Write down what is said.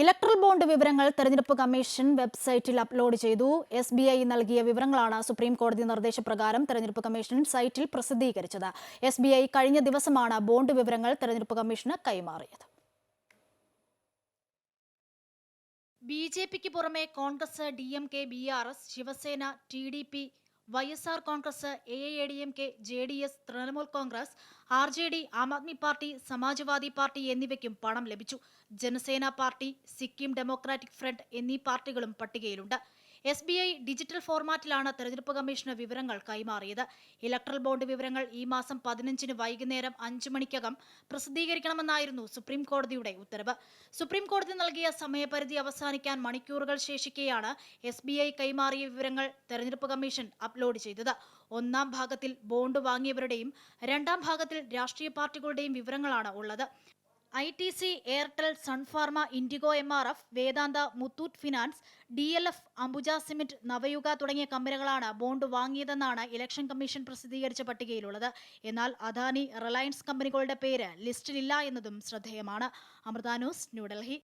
Electoral bond വിവരങ്ങൾ തെരഞ്ഞെടുപ്പ് commission വെബ്സൈറ്റിൽ അപ്ലോഡ് ചെയ്തു. എസ് ബി ഐ നൽകിയ വിവരങ്ങളാണ് സുപ്രീം കോടതി നിർദ്ദേശപ്രകാരം തെരഞ്ഞെടുപ്പ് കമ്മീഷൻ സൈറ്റിൽ പ്രസിദ്ധീകരിച്ചത്. എസ് ബി ഐ കഴിഞ്ഞ ദിവസമാണ് ബോണ്ട് വിവരങ്ങൾ തെരഞ്ഞെടുപ്പ് കമ്മീഷന് കൈമാറിയത്. ബി ജെ പിക്ക് പുറമെ Congress D M K B R S Shivsena T D P Y S R Congress A A D M K J D S Trinamool Congress R J D Aam Aadmi Party Samajwadi Party എന്നിവയ്ക്കും പണം ലഭിച്ചു. Janasena Party Sikkim Democratic Front എന്നീ പാർട്ടികളും പട്ടികയിലുണ്ട്. S B I digital ഫോർമാറ്റിലാണ് തെരഞ്ഞെടുപ്പ് കമ്മീഷന് വിവരങ്ങൾ കൈമാറിയത്. ഇലക്ട്രൽ ബോണ്ട് വിവരങ്ങൾ ഈ മാസം പതിനഞ്ചിന് വൈകുന്നേരം അഞ്ചു മണിക്കകം പ്രസിദ്ധീകരിക്കണമെന്നായിരുന്നു സുപ്രീം കോടതിയുടെ ഉത്തരവ്. സുപ്രീം കോടതി നൽകിയ സമയപരിധി അവസാനിക്കാൻ മണിക്കൂറുകൾ ശേഷിക്കെയാണ് എസ് ബി ഐ കൈമാറിയ വിവരങ്ങൾ തെരഞ്ഞെടുപ്പ് കമ്മീഷൻ അപ്ലോഡ് ചെയ്തത്. ഒന്നാം ഭാഗത്തിൽ ബോണ്ട് വാങ്ങിയവരുടെയും രണ്ടാം ഭാഗത്തിൽ രാഷ്ട്രീയ പാർട്ടികളുടെയും വിവരങ്ങളാണ് ഉള്ളത്. I T C Airtel Sun Pharma IndiGo M R F Vedanta Muthoot finance D L F Ambuja cement Navayuga തുടങ്ങിയ കമ്പനികളാണ് ബോണ്ട് വാങ്ങിയതെന്നാണ് ഇലക്ഷൻ കമ്മീഷൻ പ്രസിദ്ധീകരിച്ച പട്ടികയിലുള്ളത്. എന്നാൽ അദാനി റിലയൻസ് കമ്പനികളുടെ പേര് ലിസ്റ്റിലില്ല എന്നതും ശ്രദ്ധേയമാണ്. അമൃത ന്യൂസ് ന്യൂഡൽഹി